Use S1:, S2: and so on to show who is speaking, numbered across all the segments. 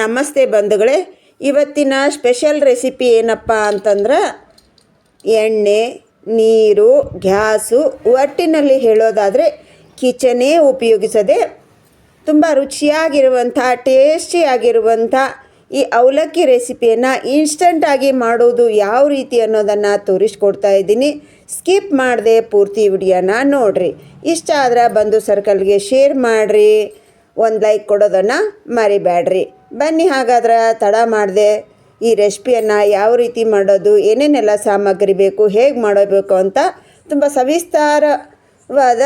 S1: ನಮಸ್ತೆ ಬಂಧುಗಳೇ, ಇವತ್ತಿನ ಸ್ಪೆಷಲ್ ರೆಸಿಪಿ ಏನಪ್ಪ ಅಂತಂದ್ರೆ ಎಣ್ಣೆ, ನೀರು, ಗ್ಯಾಸು ಒಟ್ಟಿನಲ್ಲಿ ಹೇಳೋದಾದರೆ ಕಿಚನೇ ಉಪಯೋಗಿಸದೆ ತುಂಬ ರುಚಿಯಾಗಿರುವಂಥ, ಟೇಸ್ಟಿಯಾಗಿರುವಂಥ ಈ ಅವಲಕ್ಕಿ ರೆಸಿಪಿಯನ್ನು ಇನ್ಸ್ಟಂಟಾಗಿ ಮಾಡೋದು ಯಾವ ರೀತಿ ಅನ್ನೋದನ್ನು ತೋರಿಸ್ಕೊಡ್ತಾ ಇದ್ದೀನಿ. ಸ್ಕಿಪ್ ಮಾಡದೆ ಪೂರ್ತಿ ವಿಡಿಯೋನ ನೋಡಿರಿ. ಇಷ್ಟ ಆದ್ರೆ ಬಂದು ಸರ್ಕಲ್ಗೆ ಶೇರ್ ಮಾಡಿರಿ. ಒಂದು ಲೈಕ್ ಕೊಡೋದನ್ನು ಮರಿಬೇಡ್ರಿ ಬನ್ನಿ ಹಾಗಾದ್ರೆ ತಡ ಮಾಡಿದೆ ಈ ರೆಸಿಪಿಯನ್ನು ಯಾವ ರೀತಿ ಮಾಡೋದು, ಏನೇನೆಲ್ಲ ಸಾಮಗ್ರಿ ಬೇಕು, ಹೇಗೆ ಮಾಡಬೇಕು ಅಂತ ತುಂಬ ಸವಿಸ್ತಾರವಾದ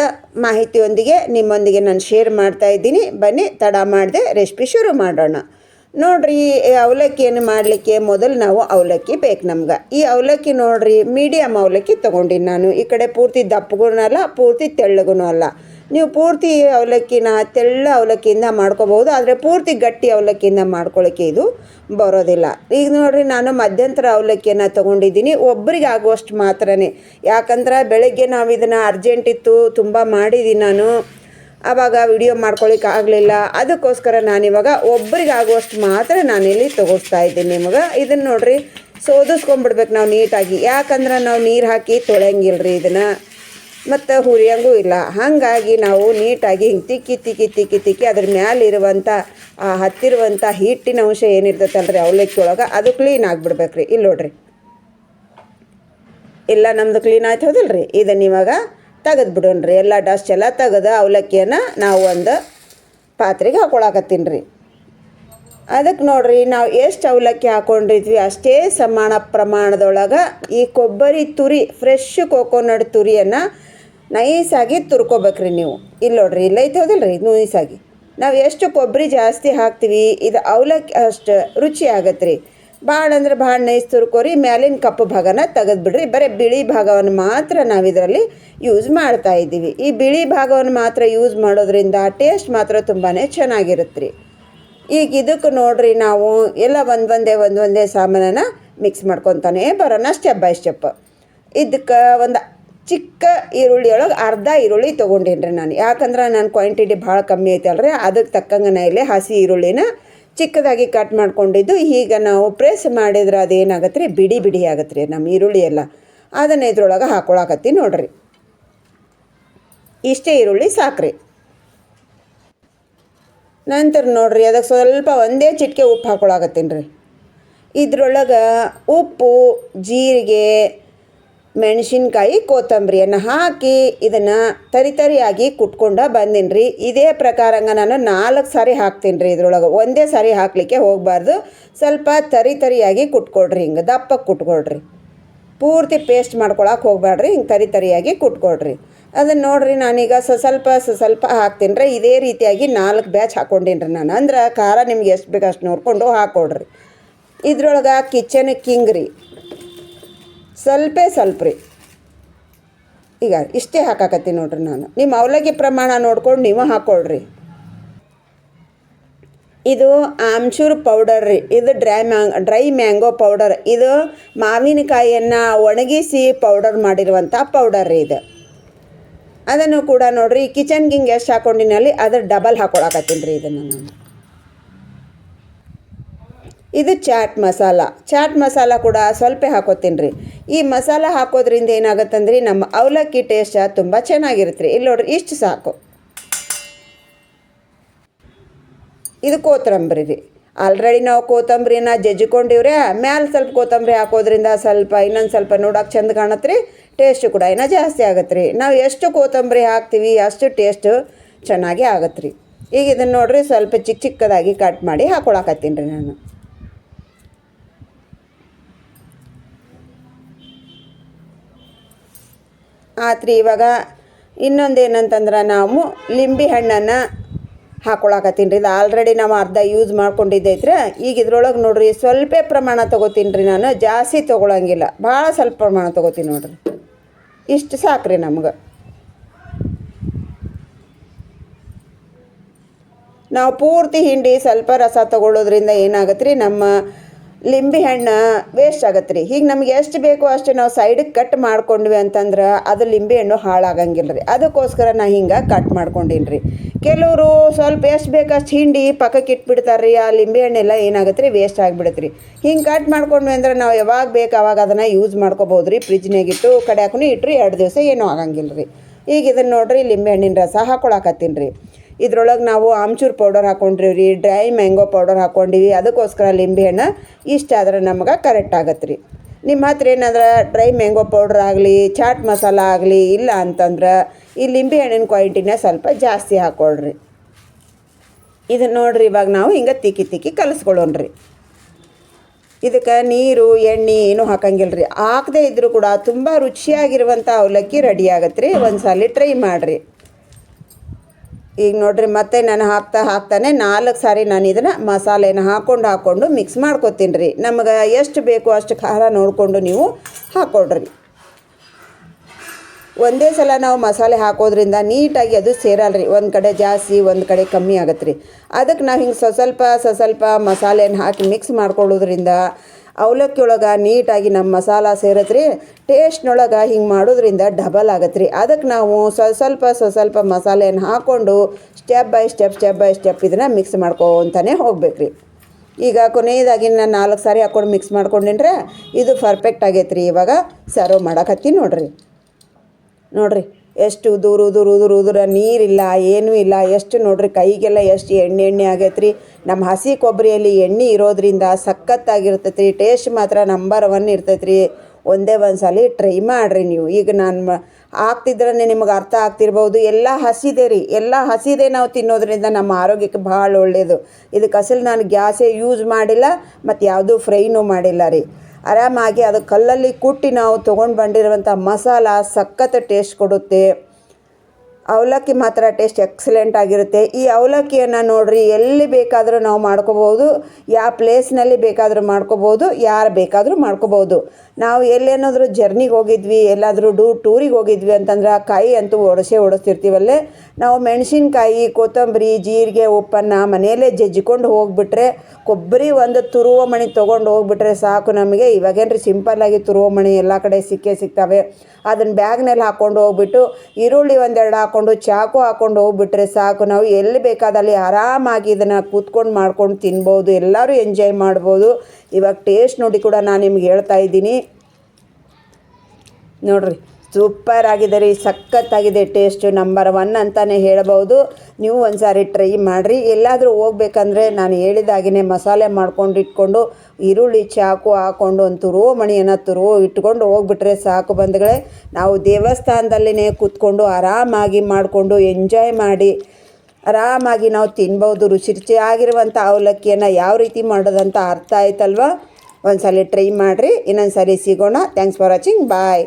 S1: ಮಾಹಿತಿಯೊಂದಿಗೆ ನಿಮ್ಮೊಂದಿಗೆ ನಾನು ಶೇರ್ ಮಾಡ್ತಾ ಇದ್ದೀನಿ. ಬನ್ನಿ ತಡ ಮಾಡದೆ ರೆಸಿಪಿ ಶುರು ಮಾಡೋಣ. ನೋಡ್ರಿ ಅವಲಕ್ಕಿಯನ್ನು ಮಾಡಲಿಕ್ಕೆ? ಮೊದಲು ನಾವು ಅವಲಕ್ಕಿ ಬೇಕು ನಮ್ಗೆ. ಈ ಅವಲಕ್ಕಿ ನೋಡ್ರಿ ಮೀಡಿಯಮ್ ಅವಲಕ್ಕಿ ತೊಗೊಂಡಿನಿ ನಾನು. ಈ ಕಡೆ ಪೂರ್ತಿ ದಪ್ಪಗೂ ಅಲ್ಲ, ಪೂರ್ತಿ ತೆಳ್ಳಗೂ ಅಲ್ಲ. ನೀವು ಪೂರ್ತಿ ಅವಲಕ್ಕಿನ ತೆಳ್ಳ ಅವಲಕ್ಕಿಯಿಂದ ಮಾಡ್ಕೋಬಹುದು. ಆದರೆ ಪೂರ್ತಿ ಗಟ್ಟಿ ಅವಲಕ್ಕಿಯಿಂದ ಮಾಡ್ಕೊಳ್ಳೋಕ್ಕೆ ಇದು ಬರೋದಿಲ್ಲ. ಈಗ ನೋಡ್ರಿ, ನಾನು ಮಧ್ಯಂತರ ಅವಲಕ್ಕಿಯನ್ನು ತೊಗೊಂಡಿದ್ದೀನಿ. ಒಬ್ಬರಿಗೆ ಆಗುವಷ್ಟು ಮಾತ್ರನೇ. ಯಾಕಂದ್ರೆ ಬೆಳಗ್ಗೆ ನಾವು ಇದನ್ನು ಅರ್ಜೆಂಟ್ ಇತ್ತು, ತುಂಬ ಮಾಡಿದ್ದೀನಿ ನಾನು. ಆವಾಗ ವಿಡಿಯೋ ಮಾಡ್ಕೊಳ್ಳಿಕ್ಕೆ ಆಗಲಿಲ್ಲ. ಅದಕ್ಕೋಸ್ಕರ ನಾನಿವಾಗ ಒಬ್ಬರಿಗಾಗುವಷ್ಟು ಮಾತ್ರ ನಾನಿಲ್ಲಿ ತಗೋಸ್ತಾ ಇದ್ದೀನಿ. ನಿಮಗೆ ಇದನ್ನು ನೋಡಿರಿ ಸೋದಿಸ್ಕೊಂಡ್ಬಿಡ್ಬೇಕು ನಾವು ನೀಟಾಗಿ. ಯಾಕಂದ್ರೆ ನಾವು ನೀರು ಹಾಕಿ ತೊಳೆಯಂಗಿಲ್ಲ ರೀ ಇದನ್ನು. ಮತ್ತು ಹುರಿಯಂಗೂ ಇಲ್ಲ. ಹಾಗಾಗಿ ನಾವು ನೀಟಾಗಿ ಹಿಂಗೆ ತಿಕ್ಕಿ ತಿಕ್ಕಿ ತಿಕ್ಕಿ ತಿಕ್ಕಿ ಅದ್ರ ಮ್ಯಾಲಿರುವಂಥ ಆ ಹತ್ತಿರುವಂಥ ಹಿಟ್ಟಿನ ಅಂಶ ಏನಿರ್ತೈತಲ್ಲ ರೀ ಅವಲಕ್ಕಿ ಒಳಗೆ ಅದು ಕ್ಲೀನ್ ಆಗಿಬಿಡ್ಬೇಕು ರೀ ಇಲ್ಲಿ ನೋಡ್ರಿ. ಇಲ್ಲ ನಮ್ಮದು ಕ್ಲೀನ್ ಆಯ್ತು ಹೌದಿಲ್ಲ ರೀ ಇದನ್ನು ಇವಾಗ ತೆಗೆದು ಬಿಡೋಣ್ರಿ. ಎಲ್ಲ ಡಸ್ಟ್ ಎಲ್ಲ ತೆಗೆದು ಅವಲಕ್ಕಿಯನ್ನು ನಾವು ಒಂದು ಪಾತ್ರೆಗೆ ಹಾಕೊಳಕತ್ತೀನಿ ರೀ ಅದಕ್ಕೆ ನೋಡ್ರಿ, ನಾವು ಎಷ್ಟು ಅವಲಕ್ಕಿ ಹಾಕೊಂಡಿದ್ವಿ ಅಷ್ಟೇ ಸಮಾನ ಪ್ರಮಾಣದೊಳಗೆ ಈ ಕೊಬ್ಬರಿ ತುರಿ ಫ್ರೆಶ್ ಕೋಕೋನಟ್ ತುರಿಯನ್ನು ನೈಸಾಗಿ ತುರ್ಕೋಬೇಕ್ರಿ ನೀವು. ಇಲ್ಲ ನೋಡ್ರಿ, ಇಲ್ಲ ಐತೆ ರೀ ನೈಸಾಗಿ ನಾವು ಎಷ್ಟು ಕೊಬ್ಬರಿ ಜಾಸ್ತಿ ಹಾಕ್ತೀವಿ, ಇದು ಅವಲಕ್ಕಿ ಅಷ್ಟು ರುಚಿ ಆಗತ್ತೆ ರೀ ಭಾಳ ಅಂದ್ರೆ ಭಾಳ ನೈಸ್ ತುರ್ಕೋರಿ, ಮ್ಯಾಲಿನ ಕಪ್ಪು ಭಾಗನ ತೆಗೆದ್ಬಿಡ್ರಿ. ಬರೀ ಬಿಳಿ ಭಾಗವನ್ನು ಮಾತ್ರ ನಾವು ಇದರಲ್ಲಿ ಯೂಸ್ ಮಾಡ್ತಾ ಇದ್ದೀವಿ. ಈ ಬಿಳಿ ಭಾಗವನ್ನು ಮಾತ್ರ ಯೂಸ್ ಮಾಡೋದ್ರಿಂದ ಟೇಸ್ಟ್ ಮಾತ್ರ ತುಂಬಾ ಚೆನ್ನಾಗಿರುತ್ತೆ ಈಗ ಇದಕ್ಕೆ ನೋಡ್ರಿ ನಾವು ಎಲ್ಲ ಒಂದು ಒಂದೇ ಒಂದು ಒಂದೇ ಸಾಮಾನನ್ನ ಮಿಕ್ಸ್ ಮಾಡ್ಕೊತಾನೆ ಬರೋಣ ಸ್ಟೆಪ್ ಬೈ ಸ್ಟೆಪ್ ಇದಕ್ಕೆ ಒಂದು ಚಿಕ್ಕ ಈರುಳ್ಳಿ ಒಳಗೆ ಅರ್ಧ ಈರುಳ್ಳಿ ತೊಗೊಂಡೀನಿ ನಾನು. ಯಾಕಂದ್ರೆ ನನ್ನ ಕ್ವಾಂಟಿಟಿ ಭಾಳ ಕಮ್ಮಿ ಐತಲ್ರಿ. ಅದಕ್ಕೆ ತಕ್ಕಂಗೆ ನಾ ಇಲ್ಲಿ ಹಸಿ ಈರುಳ್ಳಿನ ಚಿಕ್ಕದಾಗಿ ಕಟ್ ಮಾಡ್ಕೊಂಡಿದ್ದು, ಈಗ ನಾವು ಪ್ರೆಸ್ ಮಾಡಿದ್ರೆ ಅದೇನಾಗತ್ತೆ ರೀ ಬಿಡಿ ಬಿಡಿ ಆಗತ್ತೆ ರೀ ನಮ್ಮ ಈರುಳ್ಳಿ ಎಲ್ಲ. ಅದನ್ನು ಇದ್ರೊಳಗೆ ಹಾಕೊಳಕತ್ತಿ ನೋಡ್ರಿ. ಇಷ್ಟೇ ಈರುಳ್ಳಿ ಸಾಕ್ರಿ. ನಂತರ ನೋಡ್ರಿ, ಅದಕ್ಕೆ ಸ್ವಲ್ಪ ಒಂದೇ ಚಿಟಿಕೆ ಉಪ್ಪು ಹಾಕೊಳಕತ್ತೀನಿ ರೀ. ಇದ್ರೊಳಗೆ ಉಪ್ಪು, ಜೀರಿಗೆ ಮೆಣಸಿನ್ಕಾಯಿ ಕೊತ್ತಂಬರಿಯನ್ನು ಹಾಕಿ ಇದನ್ನು ತರಿ ತರಿಯಾಗಿ ಕುಟ್ಕೊಂಡು ಬಂದೀನಿ ರೀ ಇದೇ ಪ್ರಕಾರಂಗ ನಾನು ನಾಲ್ಕು ಸಾರಿ ಹಾಕ್ತೀನಿ ರೀ ಇದ್ರೊಳಗೆ. ಒಂದೇ ಸಾರಿ ಹಾಕಲಿಕ್ಕೆ ಹೋಗಬಾರ್ದು. ಸ್ವಲ್ಪ ತರಿ ತರಿಯಾಗಿ ಕುಟ್ಕೊಡ್ರಿ. ಹಿಂಗೆ ದಪ್ಪಕ್ಕೆ ಕುಟ್ಕೊಳ್ರಿ ಪೂರ್ತಿ ಪೇಸ್ಟ್ ಮಾಡ್ಕೊಳಕ್ಕೆ ಹೋಗಬೇಡ್ರಿ ಹಿಂಗೆ ತರಿ ತರಿಯಾಗಿ ಕುಟ್ಕೊಡ್ರಿ. ಅದನ್ನು ನೋಡ್ರಿ ನಾನೀಗ ಸ ಸ್ವಲ್ಪ ಸ್ವಲ್ಪ ಹಾಕ್ತೀನಿ ರೀ ಇದೇ ರೀತಿಯಾಗಿ ನಾಲ್ಕು ಬ್ಯಾಚ್ ಹಾಕ್ಕೊಂಡೀನಿ ರೀ ನಾನು. ಅಂದ್ರೆ ಖಾರ ನಿಮ್ಗೆ ಎಷ್ಟು ಬೇಕು ಅಷ್ಟು ನೋಡಿಕೊಂಡು ಹಾಕ್ಕೊಡ್ರಿ ಇದ್ರೊಳಗೆ ಕಿಚನ್ ಕಿಂಗ್ ರೀ ಸ್ವಲ್ಪ ಸ್ವಲ್ಪ ರೀ. ಈಗ ಇಷ್ಟೇ ಹಾಕಾಕತ್ತೀನಿ ನೋಡ್ರಿ ನಾನು. ನಿಮ್ಮ ಅವಲಕ್ಕಿ ಪ್ರಮಾಣ ನೋಡ್ಕೊಂಡು ನೀವು ಹಾಕ್ಕೊಳ್ರಿ ಇದು ಆಮ್ಚೂರ್ ಪೌಡರ್ ರೀ. ಇದು dry mango dry mango powder ಇದು ಮಾವಿನಕಾಯಿಯನ್ನು ಒಣಗಿಸಿ ಪೌಡರ್ ಮಾಡಿರುವಂಥ ಪೌಡರ್ ರೀ ಇದು. ಅದನ್ನು ಕೂಡ ನೋಡಿರಿ ಕಿಚನ್ ಗಿಂಗ್ ಎಷ್ಟು ಹಾಕೊಂಡಿನಲ್ಲಿ ಅದು ಡಬಲ್ ಹಾಕೊಳಕತ್ತೀನಿ ರೀ ಇದನ್ನು ನಾನು. ಇದು ಚಾಟ್ ಮಸಾಲ. ಚಾಟ್ ಮಸಾಲ ಕೂಡ ಸ್ವಲ್ಪ ಹಾಕೋತೀನಿ ರೀ. ಈ ಮಸಾಲ ಹಾಕೋದ್ರಿಂದ ಏನಾಗುತ್ತಂದ್ರೆ ನಮ್ಮ ಅವಲಕ್ಕಿ ಟೇಸ್ಟ್ ತುಂಬ ಚೆನ್ನಾಗಿರುತ್ತೆ ರೀ. ಇಲ್ಲಿ ನೋಡ್ರಿ, ಇಷ್ಟು ಸಾಕು. ಇದು ಕೋತಂಬರಿ ರೀ. ಆಲ್ರೆಡಿ ನಾವು ಕೋತಂಬರಿನ ಜಜ್ಜಿಕೊಂಡಿವ್ರೆ, ಮ್ಯಾಲೆ ಸ್ವಲ್ಪ ಕೊತ್ತಂಬರಿ ಹಾಕೋದ್ರಿಂದ ಸ್ವಲ್ಪ ಇನ್ನೊಂದು ಸ್ವಲ್ಪ ನೋಡೋಕೆ ಚಂದ ಕಾಣತ್ತೆ ರೀ ಟೇಸ್ಟು ಕೂಡ ಇನ್ನೂ ಜಾಸ್ತಿ ಆಗತ್ತೆ ರೀ. ನಾವು ಎಷ್ಟು ಕೋತಂಬರಿ ಹಾಕ್ತೀವಿ, ಅಷ್ಟು ಟೇಸ್ಟು ಚೆನ್ನಾಗಿ ಆಗತ್ತೆ ರೀ. ಈಗ ಇದನ್ನು ನೋಡ್ರಿ, ಸ್ವಲ್ಪ ಚಿಕ್ಕ ಚಿಕ್ಕದಾಗಿ ಕಟ್ ಮಾಡಿ ಹಾಕೊಳಕತ್ತೀನಿ ರೀ ನಾನು. ಆತ್ರಿ ಇವಾಗ ಇನ್ನೊಂದೇನಂತಂದ್ರೆ ನಾವು ಲಿಂಬೆ ಹಣ್ಣನ್ನು ಹಾಕೊಳಕತ್ತೀನಿ ರೀ ಇದು ಆಲ್ರೆಡಿ ನಾವು ಅರ್ಧ ಯೂಸ್ ಮಾಡ್ಕೊಂಡಿದ್ದೈತ್ರಿ ಈಗ ಇದ್ರೊಳಗೆ ನೋಡ್ರಿ ಸ್ವಲ್ಪ ಪ್ರಮಾಣ ತೊಗೋತೀನಿ ರೀ ನಾನು, ಜಾಸ್ತಿ ತೊಗೊಳಂಗಿಲ್ಲ. ಭಾಳ ಸ್ವಲ್ಪ ಪ್ರಮಾಣ ತೊಗೋತೀನಿ ನೋಡ್ರಿ. ಇಷ್ಟು ಸಾಕ್ರಿ ನಮ್ಗೆ. ನಾವು ಪೂರ್ತಿ ಹಿಂಡಿ ಸ್ವಲ್ಪ ರಸ ತಗೊಳ್ಳೋದ್ರಿಂದ ಏನಾಗತ್ತೆ ರೀ ನಮ್ಮ ಲಿಂಬೆ ಹಣ್ಣು ವೇಸ್ಟ್ ಆಗತ್ತೆ ರೀ. ಹೀಗೆ ನಮ್ಗೆ ಎಷ್ಟು ಬೇಕೋ ಅಷ್ಟು ನಾವು ಸೈಡಿಗೆ ಕಟ್ ಮಾಡ್ಕೊಂಡ್ವಿ ಅಂತಂದ್ರೆ ಅದು ಲಿಂಬೆ ಹಣ್ಣು ಹಾಳಾಗಂಗಿಲ್ಲ ರೀ. ಅದಕ್ಕೋಸ್ಕರ ನಾ ಹಿಂಗೆ ಕಟ್ ಮಾಡ್ಕೊಂಡೀನಿ ರೀ. ಕೆಲವರು ಸ್ವಲ್ಪ ಎಷ್ಟು ಬೇಕು ಅಷ್ಟು ಹಿಂಡಿ ಪಕ್ಕಕ್ಕೆ ಇಟ್ಬಿಡ್ತಾರೆ ರೀ. ಆ ಲಿಂಬೆ ಹಣ್ಣೆಲ್ಲ ಏನಾಗುತ್ತೆ ರೀ? ವೇಸ್ಟ್ ಆಗಿಬಿಡುತ್ತೆ ರೀ. ಹಿಂಗೆ ಕಟ್ ಮಾಡ್ಕೊಂಡ್ವಿ ಅಂದ್ರೆ ನಾವು ಯಾವಾಗ ಬೇಕು ಅವಾಗ ಅದನ್ನು ಯೂಸ್ ಮಾಡ್ಕೋಬೋದು ರೀ. ಫ್ರಿಜ್ನಾಗಿಟ್ಟು ಕಡ್ಯಾಕೂ ಇಟ್ಟರು ಎರಡು ದಿವಸ ಏನೂ ಆಗಂಗಿಲ್ಲ ರೀ. ಈಗ ಇದನ್ನು ನೋಡ್ರಿ ಲಿಂಬೆ ಹಣ್ಣಿನ ರಸ ಹಾಕೊಳಕತ್ತೀನಿ ರೀ. ಇದ್ರೊಳಗೆ ನಾವು ಆಮ್ಚೂರ್ ಪೌಡರ್ ಹಾಕೊಂಡ್ರಿ ರೀ, ಡ್ರೈ ಮ್ಯಾಂಗೋ ಪೌಡರ್ ಹಾಕೊಂಡಿವಿ. ಅದಕ್ಕೋಸ್ಕರ ಲಿಂಬೆ ಹಣ್ಣು ಇಷ್ಟ ಆದ್ರೆ ನಮ್ಗೆ ಕರೆಕ್ಟ್ ಆಗತ್ತೆ ರೀ ನಿಮ್ಮ ಹತ್ರ ಏನಾದ್ರೆ ಡ್ರೈ ಮ್ಯಾಂಗೋ ಪೌಡ್ರ್ ಆಗಲಿ, ಚಾಟ್ ಮಸಾಲ ಆಗಲಿ ಇಲ್ಲ ಅಂತಂದ್ರೆ ಈ ಲಿಂಬೆ ಹಣ್ಣಿನ ಕ್ವಾಂಟಿಟಿನ ಸ್ವಲ್ಪ ಜಾಸ್ತಿ ಹಾಕ್ಕೊಳ್ರಿ ಇದನ್ನ ನೋಡ್ರಿ ಇವಾಗ ನಾವು ಹಿಂಗೆ ತಿಕ್ಕಿ ತಿಕ್ಕಿ ಕಲಿಸ್ಕೊಳ್ಳೋಣ್ರಿ ಇದಕ್ಕೆ ನೀರು, ಎಣ್ಣೆ ಏನೂ ಹಾಕಂಗಿಲ್ಲ ರೀ ಹಾಕದೇ ಇದ್ದರೂ ಕೂಡ ತುಂಬ ರುಚಿಯಾಗಿರುವಂಥ ಅವಲಕ್ಕಿ ರೆಡಿ ಆಗತ್ತೆ ರೀ ಒಂದು ಸಲ ಟ್ರೈ ಮಾಡಿರಿ. ಈಗ ನೋಡ್ರಿ, ಮತ್ತೆ ನಾನು ಹಾಕ್ತಾ ಹಾಕ್ತಾನೆ ನಾಲ್ಕು ಸಾರಿ ನಾನು ಇದನ್ನು ಮಸಾಲೆನ ಹಾಕೊಂಡು ಹಾಕೊಂಡು ಮಿಕ್ಸ್ ಮಾಡ್ಕೊತೀನಿ ರೀ ನಮಗೆ ಎಷ್ಟು ಬೇಕು ಅಷ್ಟು ಖಾರ ನೋಡಿಕೊಂಡು ನೀವು ಹಾಕ್ಕೊಡ್ರಿ ಒಂದೇ ಸಲ ನಾವು ಮಸಾಲೆ ಹಾಕೋದ್ರಿಂದ ನೀಟಾಗಿ ಅದು ಸೇರಲ್ಲ ರೀ ಒಂದು ಕಡೆ ಜಾಸ್ತಿ, ಒಂದು ಕಡೆ ಕಮ್ಮಿ ಆಗತ್ತೆ ರೀ ಅದಕ್ಕೆ ನಾವು ಹಿಂಗೆ ಸ್ವಲ್ಪ ಸ್ವ ಸ್ವಲ್ಪ ಮಸಾಲೆನ ಹಾಕಿ ಮಿಕ್ಸ್ ಮಾಡ್ಕೊಳ್ಳೋದ್ರಿಂದ ಅವಲಕ್ಕಿ ಒಳಗೆ ನೀಟಾಗಿ ನಮ್ಮ ಮಸಾಲ ಸೇರತ್ತೆ ರೀ ಟೇಸ್ಟ್ನೊಳಗೆ ಹಿಂಗೆ ಮಾಡೋದ್ರಿಂದ ಡಬಲ್ ಆಗತ್ತೆ ರೀ ಅದಕ್ಕೆ ನಾವು ಸ್ವ ಸ್ವಲ್ಪ ಸ್ವ ಸ್ವಲ್ಪ ಮಸಾಲೆಯನ್ನು ಹಾಕ್ಕೊಂಡು step by step step by step ಇದನ್ನು ಮಿಕ್ಸ್ ಮಾಡ್ಕೊತಾನೆ ಹೋಗ್ಬೇಕು ರೀ ಈಗ ಕೊನೆಯದಾಗಿ ನಾನು ನಾಲ್ಕು ಸಾರಿ ಹಾಕ್ಕೊಂಡು ಮಿಕ್ಸ್ ಮಾಡ್ಕೊಂಡಿನ್ರೆ, ಇದು ಪರ್ಫೆಕ್ಟ್ ಆಗೈತೆ ರೀ ಇವಾಗ. ಸರ್ವ್ ಮಾಡಕತ್ತೀನಿ ನೋಡಿರಿ. ನೋಡ್ರಿ. ಎಷ್ಟು ಉದುರು ಉದುರು ಉದುರು ಉದುರ ನೀರಿಲ್ಲ, ಏನೂ ಇಲ್ಲ. ಎಷ್ಟು ನೋಡ್ರಿ, ಕೈಗೆಲ್ಲ ಎಷ್ಟು ಎಣ್ಣೆ ಎಣ್ಣೆ ಆಗೈತ್ರಿ. ನಮ್ಮ ಹಸಿ ಕೊಬ್ಬರಿಯಲ್ಲಿ ಎಣ್ಣೆ ಇರೋದ್ರಿಂದ ಸಖತ್ತಾಗಿರ್ತೈತೆ ರೀ ಟೇಸ್ಟ್ ಮಾತ್ರ ನಂಬರ್ ಒನ್ ಇರ್ತೈತೆ ಒಂದೇ ಒಂದು ಸಲ ಟ್ರೈ ಮಾಡಿರಿ ನೀವು. ಈಗ ನಾನು ಆಗ್ತಿದ್ರೆ ನಿಮಗೆ ಅರ್ಥ ಆಗ್ತಿರ್ಬೋದು. ಎಲ್ಲ ಹಸಿದೆ ರೀ. ಎಲ್ಲ ಹಸಿದೆ ನಾವು ತಿನ್ನೋದ್ರಿಂದ ನಮ್ಮ ಆರೋಗ್ಯಕ್ಕೆ ಭಾಳ ಒಳ್ಳೆಯದು ಇದಕ್ಕೆ ಅಸಲು ನಾನು ಗ್ಯಾಸೇ ಯೂಸ್ ಮಾಡಿಲ್ಲ, ಮತ್ತು ಯಾವುದೂ ಫ್ರೈನೂ ಮಾಡಿಲ್ಲ ರೀ. ಆರಾಮಾಗಿ ಅದು ಕಲ್ಲಲ್ಲಿ ಕುಟ್ಟಿ ನಾವು ತೊಗೊಂಡು ಬಂದಿರುವಂಥ ಮಸಾಲ ಸಖತ್ತು ಟೇಸ್ಟ್ ಕೊಡುತ್ತೆ. ಅವಲಕ್ಕಿ ಮಾತ್ರ ಟೇಸ್ಟ್ ಎಕ್ಸಲೆಂಟ್ ಆಗಿರುತ್ತೆ. ಈ ಅವಲಕ್ಕಿಯನ್ನು ನೋಡ್ರಿ, ಎಲ್ಲಿ ಬೇಕಾದರೂ ನಾವು ಮಾಡ್ಕೋಬೋದು ಯಾವ ಪ್ಲೇಸ್ನಲ್ಲಿ ಬೇಕಾದರೂ ಮಾಡ್ಕೋಬೋದು ಯಾರು ಬೇಕಾದರೂ ಮಾಡ್ಕೋಬೋದು ನಾವು ಎಲ್ಲೇನಾದರೂ ಜರ್ನಿಗೆ ಹೋಗಿದ್ವಿ, ಎಲ್ಲಾದರೂ ಡೂ ಟೂರಿಗೆ ಹೋಗಿದ್ವಿ ಅಂತಂದ್ರೆ ಆ ಕಾಯಿ ಅಂತೂ ಒಡಸೆ ಒಡಿಸ್ತಿರ್ತೀವಲ್ಲೇ? ನಾವು ಮೆಣಸಿನ್ಕಾಯಿ, ಕೊತ್ತಂಬರಿ, ಜೀರಿಗೆ, ಉಪ್ಪನ್ನು ಮನೆಯಲ್ಲೇ ಜಜ್ಜಿಕೊಂಡು ಹೋಗಿಬಿಟ್ರೆ, ಕೊಬ್ಬರಿ ಒಂದು ತುರುವ ಮಣಿ ತೊಗೊಂಡು ಹೋಗ್ಬಿಟ್ರೆ ಸಾಕು ನಮಗೆ. ಇವಾಗೇನ್ರಿ ಸಿಂಪಲ್ಲಾಗಿ ತುರುವ ಮಣಿ ಎಲ್ಲ ಕಡೆ ಸಿಕ್ಕೇ ಸಿಗ್ತವೆ. ಅದನ್ನು ಬ್ಯಾಗ್ನಲ್ಲಿ ಹಾಕ್ಕೊಂಡು ಹೋಗ್ಬಿಟ್ಟು, ಈರುಳ್ಳಿ ಒಂದೆರಡು ಹಾಕ್ಕೊಂಡು ಚಾಕು ಹಾಕೊಂಡು ಹೋಗ್ಬಿಟ್ರೆ ಸಾಕು. ನಾವು ಎಲ್ಲಿ ಬೇಕಾದಲ್ಲಿ ಆರಾಮಾಗಿ ಇದನ್ನು ಕೂತ್ಕೊಂಡು ಮಾಡ್ಕೊಂಡು ತಿನ್ಬೋದು, ಎಲ್ಲರೂ ಎಂಜಾಯ್ ಮಾಡ್ಬೋದು. ಇವಾಗ ಟೇಸ್ಟ್ ನೋಡಿ ಕೂಡ ನಾನು ನಿಮ್ಗೆ ಹೇಳ್ತಾ ಇದ್ದೀನಿ. ನೋಡ್ರಿ. ಸೂಪರ್ ಆಗಿದೆ ರೀ ಸಖತ್ತಾಗಿದೆ ಟೇಸ್ಟು ನಂಬರ್ ಒನ್ ಅಂತಲೇ ಹೇಳ್ಬೋದು. ನೀವು ಒಂದು ಸಾರಿ ಟ್ರೈ ಮಾಡಿರಿ. ಎಲ್ಲಾದರೂ ಹೋಗ್ಬೇಕಂದ್ರೆ ನಾನು ಹೇಳಿದಾಗಿನೇ ಮಸಾಲೆ ಮಾಡ್ಕೊಂಡು ಇಟ್ಕೊಂಡು, ಈರುಳ್ಳಿ ಚಾಕು ಹಾಕ್ಕೊಂಡು ಒಂದು ತುರೋ ಮಣಿಯನ್ನು ತುರೋ ಇಟ್ಕೊಂಡು ಹೋಗ್ಬಿಟ್ರೆ ಸಾಕು ಬಂಧುಗಳೇ. ನಾವು ದೇವಸ್ಥಾನದಲ್ಲಿನೇ ಕೂತ್ಕೊಂಡು ಆರಾಮಾಗಿ ಮಾಡಿಕೊಂಡು ಎಂಜಾಯ್ ಮಾಡಿ, ಆರಾಮಾಗಿ ನಾವು ತಿನ್ಬೋದು. ರುಚಿ ರುಚಿಯಾಗಿರುವಂಥ ಅವಲಕ್ಕಿಯನ್ನು ಯಾವ ರೀತಿ ಮಾಡೋದಂತ ಅರ್ಥ ಆಯ್ತಲ್ವಾ? ಒಂದು ಸಲ ಟ್ರೈ ಮಾಡಿರಿ ಇನ್ನೊಂದು ಸರಿ ಸಿಗೋಣ. Thanks for watching bye